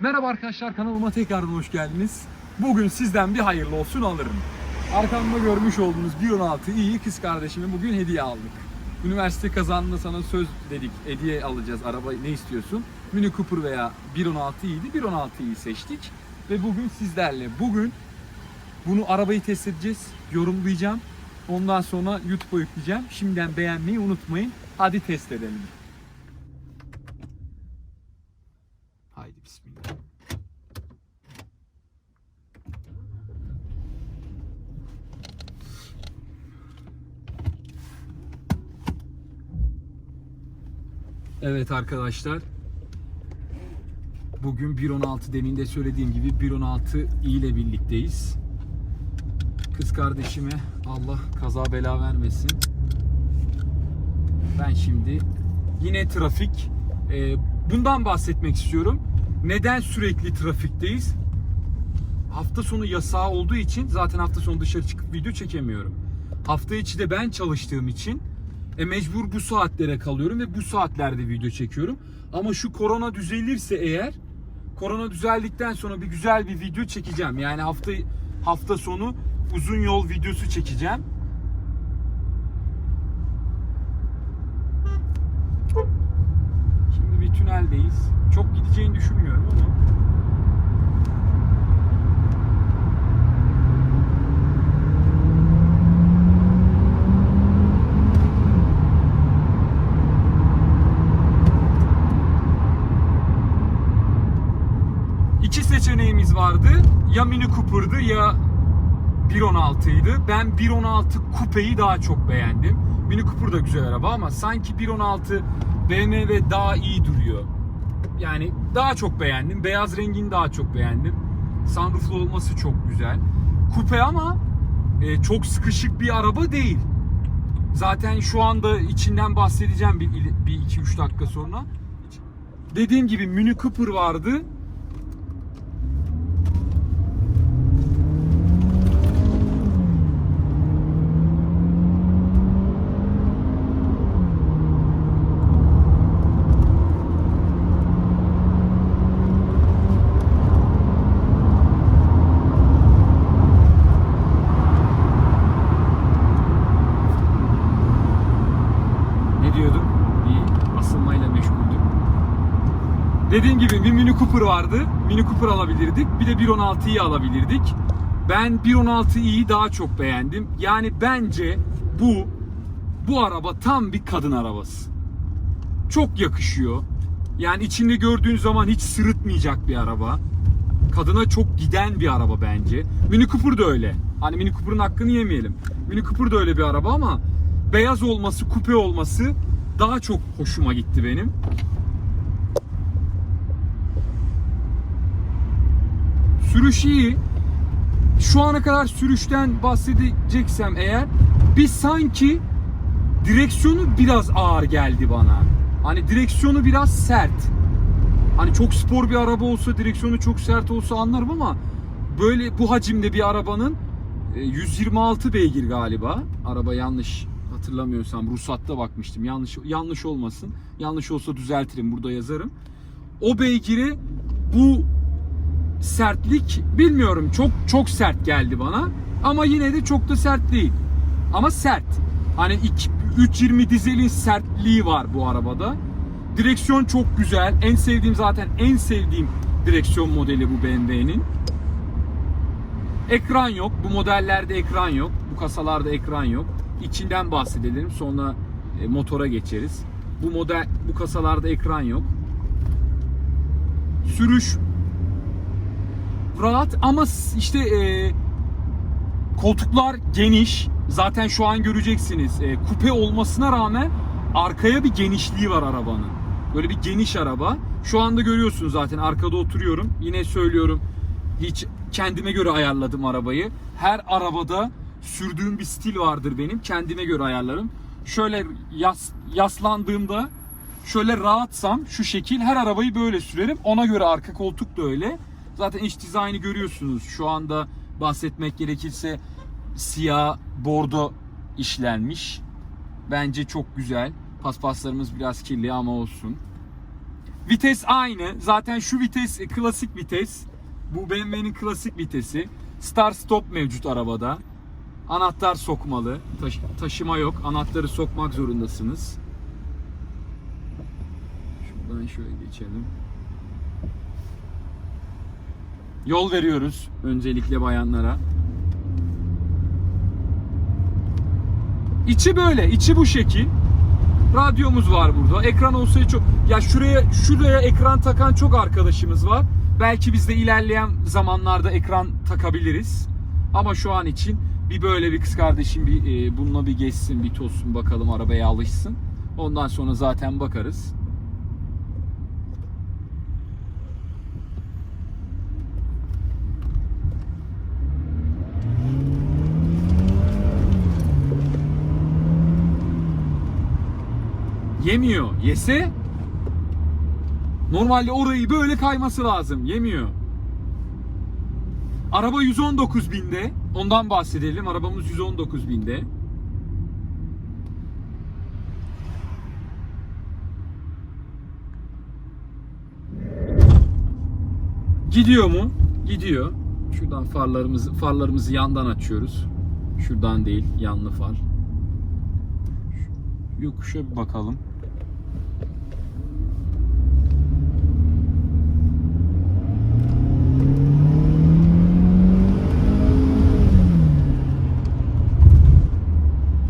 Merhaba arkadaşlar kanalıma tekrardan hoş geldiniz. Bugün sizden bir hayırlı olsun alırım. Arkamda görmüş olduğunuz 1.16 iyi kız kardeşime bugün hediye aldık. Üniversite kazandığında sana söz dedik hediye alacağız araba ne istiyorsun? Mini Cooper veya 1.16 iyiydi 1.16'yı seçtik. Ve bugün sizlerle bugün bunu arabayı test edeceğiz, yorumlayacağım. Ondan sonra YouTube'a yükleyeceğim. Şimdiden beğenmeyi unutmayın. Hadi test edelim. Evet arkadaşlar. Bugün 1.16 demin de söylediğim gibi 1.16 i ile birlikteyiz. Kız kardeşime Allah kaza bela vermesin. Ben şimdi yine trafik. Ee, bundan bahsetmek istiyorum. Neden sürekli trafikteyiz? Hafta sonu yasağı olduğu için zaten hafta sonu dışarı çıkıp video çekemiyorum. Hafta içi de ben çalıştığım için e, mecbur bu saatlere kalıyorum ve bu saatlerde video çekiyorum. Ama şu korona düzelirse eğer korona düzeldikten sonra bir güzel bir video çekeceğim. Yani hafta hafta sonu uzun yol videosu çekeceğim. Şimdi bir tüneldeyiz. Çok gideceğini düşünmüyorum ama. İki seçeneğimiz vardı. Ya Mini Cooper'dı ya 1.16 idi. Ben 1.16 kupeyi daha çok beğendim. Mini Cooper da güzel araba ama sanki 1.16 BMW daha iyi duruyor. Yani daha çok beğendim. Beyaz rengini daha çok beğendim. Sunrooflu olması çok güzel. Kupe ama e, çok sıkışık bir araba değil. Zaten şu anda içinden bahsedeceğim bir, bir iki üç dakika sonra. Dediğim gibi Mini Cooper vardı. Ne diyordum? Bir asılmayla meşguldüm. Dediğim gibi bir Mini Cooper vardı. Mini Cooper alabilirdik. Bir de 1.16'yı alabilirdik. Ben 1.16'yı daha çok beğendim. Yani bence bu bu araba tam bir kadın arabası. Çok yakışıyor. Yani içinde gördüğün zaman hiç sırıtmayacak bir araba. Kadına çok giden bir araba bence. Mini Cooper da öyle. Hani Mini Cooper'ın hakkını yemeyelim. Mini Cooper da öyle bir araba ama beyaz olması, kupe olması daha çok hoşuma gitti benim. Sürüş iyi. Şu ana kadar sürüşten bahsedeceksem eğer bir sanki direksiyonu biraz ağır geldi bana. Hani direksiyonu biraz sert. Hani çok spor bir araba olsa, direksiyonu çok sert olsa anlarım ama böyle bu hacimde bir arabanın e, 126 beygir galiba. Araba yanlış hatırlamıyorsam ruhsatta bakmıştım. Yanlış yanlış olmasın. Yanlış olsa düzeltirim. Burada yazarım. O beygiri bu sertlik bilmiyorum. Çok çok sert geldi bana. Ama yine de çok da sert değil. Ama sert. Hani iki- 320 dizelin sertliği var bu arabada. Direksiyon çok güzel. En sevdiğim zaten en sevdiğim direksiyon modeli bu BMW'nin. Ekran yok. Bu modellerde ekran yok. Bu kasalarda ekran yok. İçinden bahsedelim. Sonra e, motora geçeriz. Bu model bu kasalarda ekran yok. Sürüş rahat ama işte e, koltuklar geniş. Zaten şu an göreceksiniz. E, kupe olmasına rağmen arkaya bir genişliği var arabanın. Böyle bir geniş araba. Şu anda görüyorsunuz zaten arkada oturuyorum. Yine söylüyorum. Hiç kendime göre ayarladım arabayı. Her arabada sürdüğüm bir stil vardır benim. Kendime göre ayarlarım. Şöyle yas, yaslandığımda şöyle rahatsam şu şekil her arabayı böyle sürerim. Ona göre arka koltuk da öyle. Zaten iç dizaynı görüyorsunuz. Şu anda bahsetmek gerekirse siyah bordo işlenmiş. Bence çok güzel. Paspaslarımız biraz kirli ama olsun. Vites aynı. Zaten şu vites e, klasik vites. Bu BMW'nin klasik vitesi. Start stop mevcut arabada. Anahtar sokmalı. Taş- taşıma yok. Anahtarı sokmak zorundasınız. Şuradan şöyle geçelim. Yol veriyoruz öncelikle bayanlara. İçi böyle, içi bu şekil. Radyomuz var burada. Ekran olsaydı çok ya şuraya şuraya ekran takan çok arkadaşımız var. Belki biz de ilerleyen zamanlarda ekran takabiliriz. Ama şu an için bir böyle bir kız kardeşim bir e, bununla bir geçsin, bir tozsun bakalım arabaya alışsın. Ondan sonra zaten bakarız. Yemiyor. Yese normalde orayı böyle kayması lazım. Yemiyor. Araba 119 binde. Ondan bahsedelim. Arabamız 119 binde. Gidiyor mu? Gidiyor. Şuradan farlarımızı farlarımızı yandan açıyoruz. Şuradan değil, yanlı far. Yokuşa bir bakalım.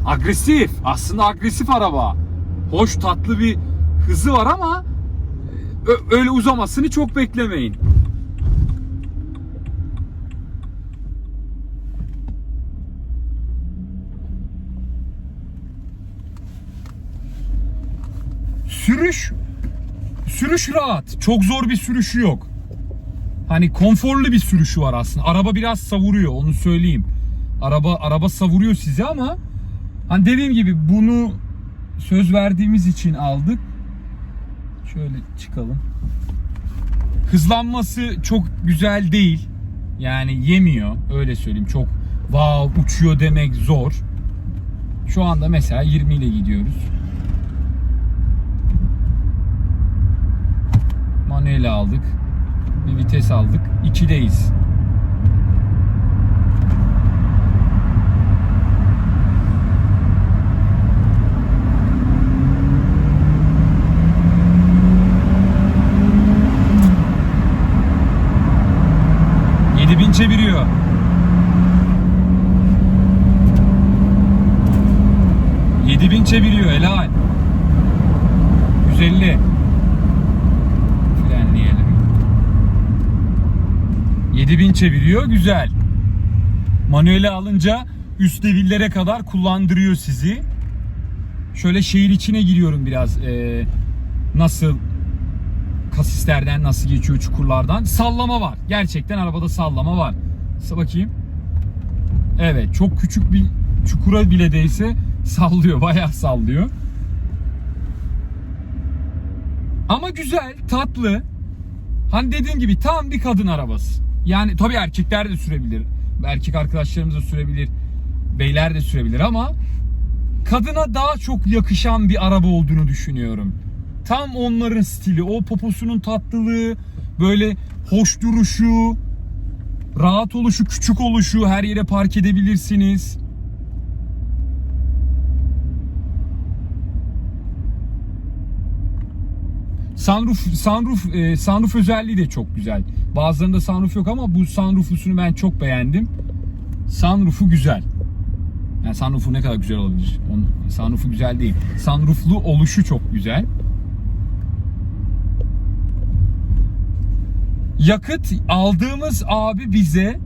Agresif. Aslında agresif araba. Hoş tatlı bir hızı var ama e, öyle uzamasını çok beklemeyin. Sürüş sürüş rahat. Çok zor bir sürüşü yok. Hani konforlu bir sürüşü var aslında. Araba biraz savuruyor onu söyleyeyim. Araba araba savuruyor sizi ama hani dediğim gibi bunu söz verdiğimiz için aldık. Şöyle çıkalım. Hızlanması çok güzel değil. Yani yemiyor öyle söyleyeyim. Çok wow uçuyor demek zor. Şu anda mesela 20 ile gidiyoruz. Manuel aldık. Bir vites aldık. 2'deyiz. Çeviriyor helal. 150. Frenleyelim. 7000 çeviriyor güzel. Manuele alınca üst devillere kadar kullandırıyor sizi. Şöyle şehir içine giriyorum biraz. Ee, nasıl kasislerden nasıl geçiyor çukurlardan. Sallama var. Gerçekten arabada sallama var. Bakayım. Evet çok küçük bir çukura bile değse sallıyor. Bayağı sallıyor. Ama güzel, tatlı. Hani dediğim gibi tam bir kadın arabası. Yani tabii erkekler de sürebilir. Erkek arkadaşlarımız da sürebilir. Beyler de sürebilir ama kadına daha çok yakışan bir araba olduğunu düşünüyorum. Tam onların stili, o poposunun tatlılığı, böyle hoş duruşu, rahat oluşu, küçük oluşu, her yere park edebilirsiniz. Sunroof, sunroof, e, sunroof özelliği de çok güzel. Bazılarında sunroof yok ama bu sunroof'usunu ben çok beğendim. Sunroof'u güzel. Yani sunroof'u ne kadar güzel olabilir? Onun, sunroof'u güzel değil. Sunroof'lu oluşu çok güzel. Yakıt aldığımız abi bize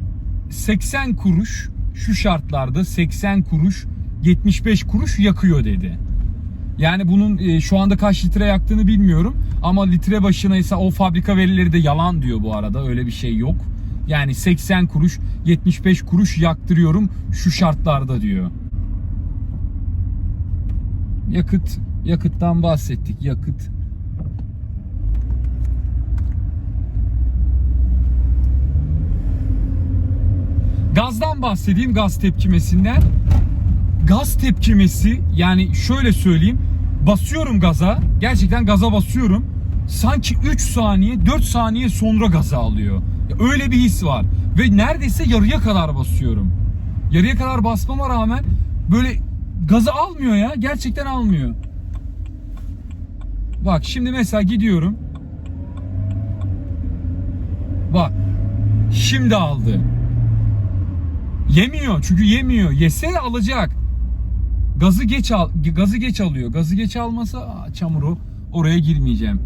80 kuruş şu şartlarda 80 kuruş 75 kuruş yakıyor dedi. Yani bunun e, şu anda kaç litre yaktığını bilmiyorum ama litre başına ise o fabrika verileri de yalan diyor bu arada. Öyle bir şey yok. Yani 80 kuruş 75 kuruş yaktırıyorum şu şartlarda diyor. Yakıt yakıttan bahsettik. Yakıt Gazdan bahsedeyim gaz tepkimesinden. Gaz tepkimesi yani şöyle söyleyeyim basıyorum gaza gerçekten gaza basıyorum sanki 3 saniye 4 saniye sonra gaza alıyor. Öyle bir his var. Ve neredeyse yarıya kadar basıyorum. Yarıya kadar basmama rağmen böyle gazı almıyor ya. Gerçekten almıyor. Bak şimdi mesela gidiyorum. Bak. Şimdi aldı. Yemiyor çünkü yemiyor. Yese alacak. Gazı geç al gazı geç alıyor. Gazı geç almasa çamuru oraya girmeyeceğim.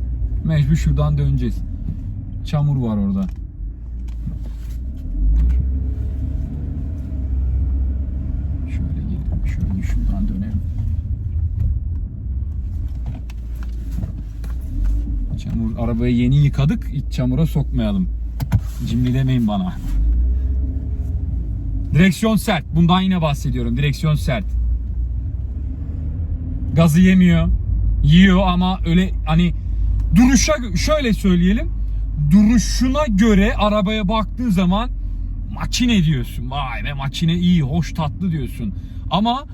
Mecbur şuradan döneceğiz. Çamur var orada. Şöyle gidelim. Şöyle şuradan dönelim. Çamur arabayı yeni yıkadık. Hiç çamura sokmayalım. Cimri demeyin bana. Direksiyon sert. Bundan yine bahsediyorum. Direksiyon sert. Gazı yemiyor. Yiyor ama öyle hani duruşa şöyle söyleyelim. Duruşuna göre arabaya baktığı zaman makine diyorsun. Vay be makine iyi, hoş, tatlı diyorsun. Ama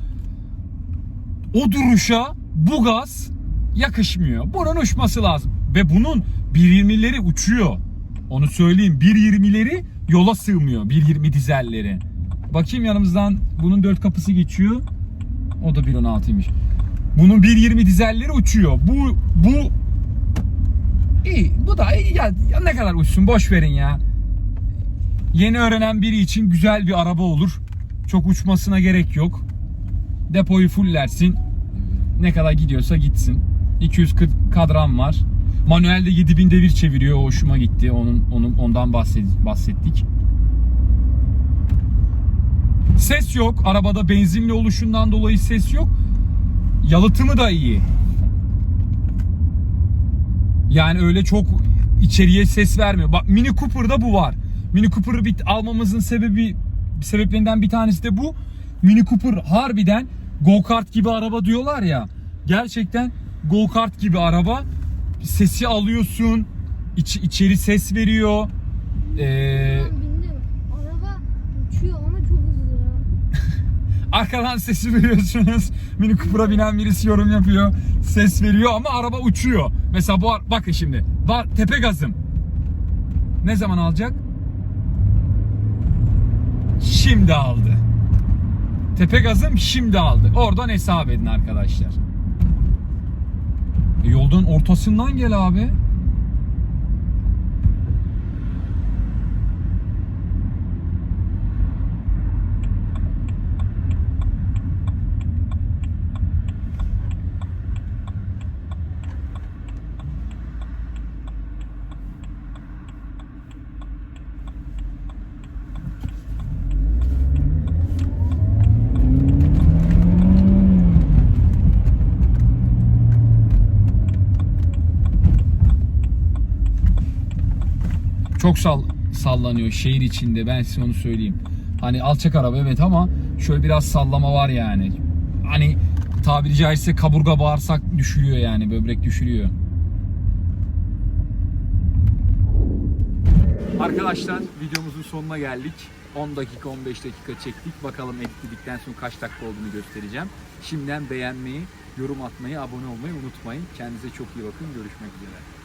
o duruşa bu gaz yakışmıyor. Bunun uçması lazım. Ve bunun 1.20'leri uçuyor. Onu söyleyeyim. 1.20'leri yola sığmıyor. 1.20 dizelleri. Bakayım yanımızdan bunun 4 kapısı geçiyor. O da 1.16'ymış. Bunun 1.20 dizelleri uçuyor. Bu bu iyi. Bu da iyi. Ya, ya ne kadar uçsun boş verin ya. Yeni öğrenen biri için güzel bir araba olur. Çok uçmasına gerek yok. Depoyu fullersin. Ne kadar gidiyorsa gitsin. 240 kadran var. Manuelde 7000 devir çeviriyor. O hoşuma gitti. Onun, onun ondan bahset- bahsettik. Ses yok. Arabada benzinli oluşundan dolayı ses yok. Yalıtımı da iyi. Yani öyle çok içeriye ses vermiyor. Bak Mini Cooper'da bu var. Mini Cooper'ı almamızın sebebi sebeplerinden bir tanesi de bu. Mini Cooper harbiden go kart gibi araba diyorlar ya. Gerçekten go kart gibi araba. Sesi alıyorsun. iç, içeri ses veriyor. Ee, Ben bindim. Araba uçuyor ama çok hızlı ya. Arkadan sesi veriyorsunuz. Mini Cooper'a binen birisi yorum yapıyor. Ses veriyor ama araba uçuyor. Mesela bu bakın şimdi. Var tepe gazım. Ne zaman alacak? Şimdi aldı. Tepe gazım şimdi aldı. Oradan hesap edin arkadaşlar. E, yoldan ortasından gel abi. Çok sal sallanıyor şehir içinde ben size onu söyleyeyim. Hani alçak araba evet ama şöyle biraz sallama var yani. Hani tabiri caizse kaburga bağırsak düşürüyor yani böbrek düşürüyor. Arkadaşlar videomuzun sonuna geldik. 10 dakika 15 dakika çektik. Bakalım editledikten sonra kaç dakika olduğunu göstereceğim. Şimdiden beğenmeyi, yorum atmayı, abone olmayı unutmayın. Kendinize çok iyi bakın. Görüşmek üzere.